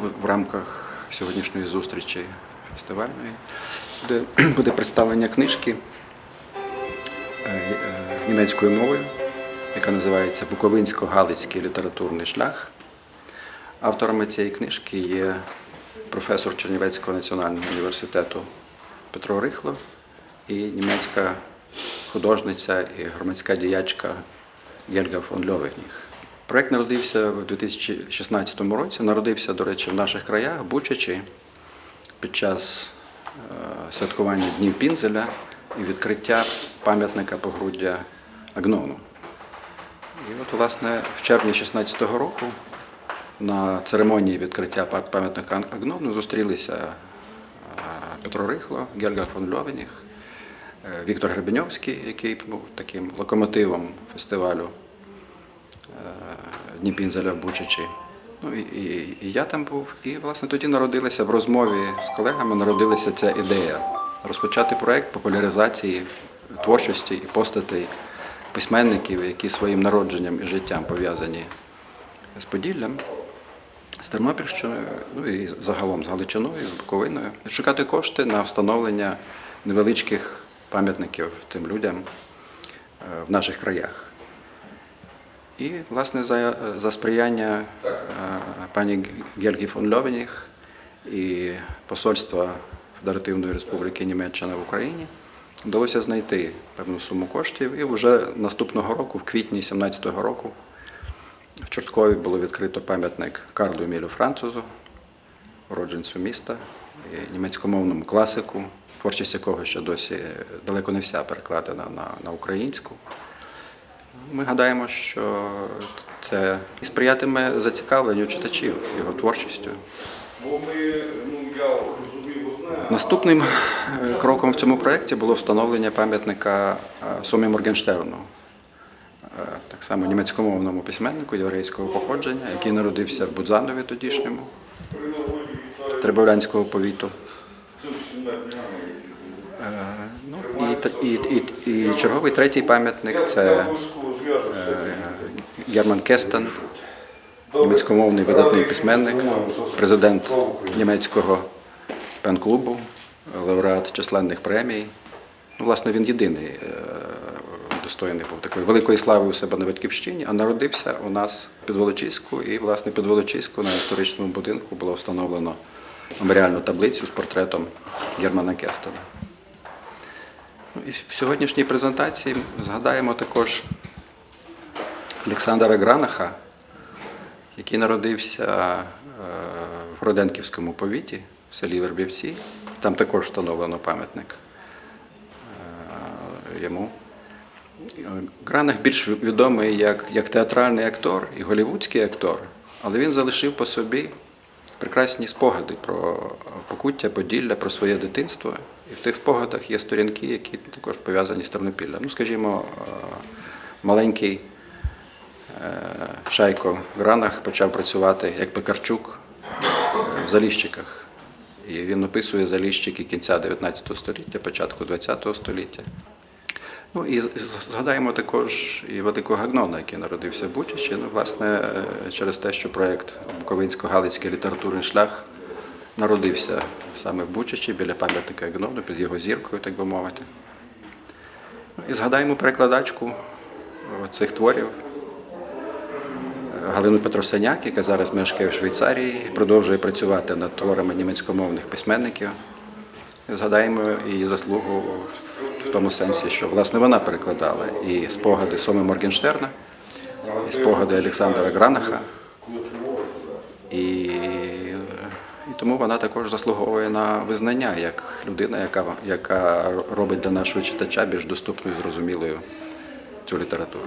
В рамках сьогоднішньої зустрічі фестивальної буде, буде представлення книжки е, е, німецькою мовою, яка називається Буковинсько-Галицький літературний шлях. Авторами цієї книжки є професор Чернівецького національного університету Петро Рихло і німецька художниця і громадська діячка Єльга фон Льовеніг. Проект народився в 2016 році. Народився, до речі, в наших краях, Бучачі, під час е, святкування Днів Пінзеля і відкриття пам'ятника погруддя Агнону. І от, власне, в червні 2016 року на церемонії відкриття пам'ятника Агнону зустрілися е, Петро Рихло, Гельга фон Льовеніг, е, Віктор Гребеньовський, який був таким локомотивом фестивалю е, Дні в Бучачі. Ну і, і, і я там був. І власне тоді народилася в розмові з колегами, народилася ця ідея розпочати проект популяризації творчості і постатей письменників, які своїм народженням і життям пов'язані з Поділлям, з Тернопільщиною, ну і загалом з Галичиною, з Буковиною, шукати кошти на встановлення невеличких пам'ятників цим людям е, в наших краях. І, власне, за, за сприяння е, пані Гельги фон Льовеніг і Посольства Федеративної Республіки Німеччина в Україні вдалося знайти певну суму коштів. І вже наступного року, в квітні 2017 року, в Чорткові було відкрито пам'ятник Карлу Емілю Французу, уродженцю міста, і німецькомовному класику, творчість якого ще досі далеко не вся перекладена на, на українську. Ми гадаємо, що це і сприятиме зацікавленню читачів його творчістю. Ну. Наступним е, кроком в цьому проєкті було встановлення пам'ятника е, Сомі Моргенштерну, е, так само німецькомовному письменнику єврейського походження, який народився в Будзанові тодішньому, Требовлянського повіту. Ну, і, і, і, і черговий третій пам'ятник це е, Герман Кестен, німецькомовний видатний письменник, президент німецького пен-клубу, лауреат численних премій. Ну, власне, він єдиний е, достойний був такої великої слави у себе на батьківщині, а народився у нас під Волочиську, і, власне, під Волочиську на історичному будинку було встановлено меморіальну таблицю з портретом Германа Кестена. Ну, і в сьогоднішній презентації згадаємо також Олександра Гранаха, який народився е, в Роденківському повіті в селі Вербівці. Там також встановлено пам'ятник е, йому. Гранах більш відомий як, як театральний актор і голівудський актор, але він залишив по собі прекрасні спогади про покуття, Поділля, про своє дитинство. І в тих спогадах є сторінки, які також пов'язані з Тернопіллям. Ну, скажімо, е, маленький е, Шайко Гранах почав працювати як Пекарчук е, в Заліщиках. І він описує заліщики кінця 19 століття, початку 20 століття. Ну і згадаємо також і великого Гагнона, який народився в Бучачі. Ну, власне, е, через те, що проєкт Буковинсько-Галицький літературний шлях народився саме в Бучачі, біля пам'ятника Гагнону, під його зіркою, так би мовити. Ну, І згадаємо перекладачку цих творів Галину Петросеняк, яка зараз мешкає в Швейцарії, продовжує працювати над творами німецькомовних письменників. Згадаємо її заслугу в тому сенсі, що власне вона перекладала і спогади Соми Моргенштерна, і спогади Олександра Гранаха. І, і тому вона також заслуговує на визнання як людина, яка, яка робить для нашого читача більш доступною і зрозумілою цю літературу.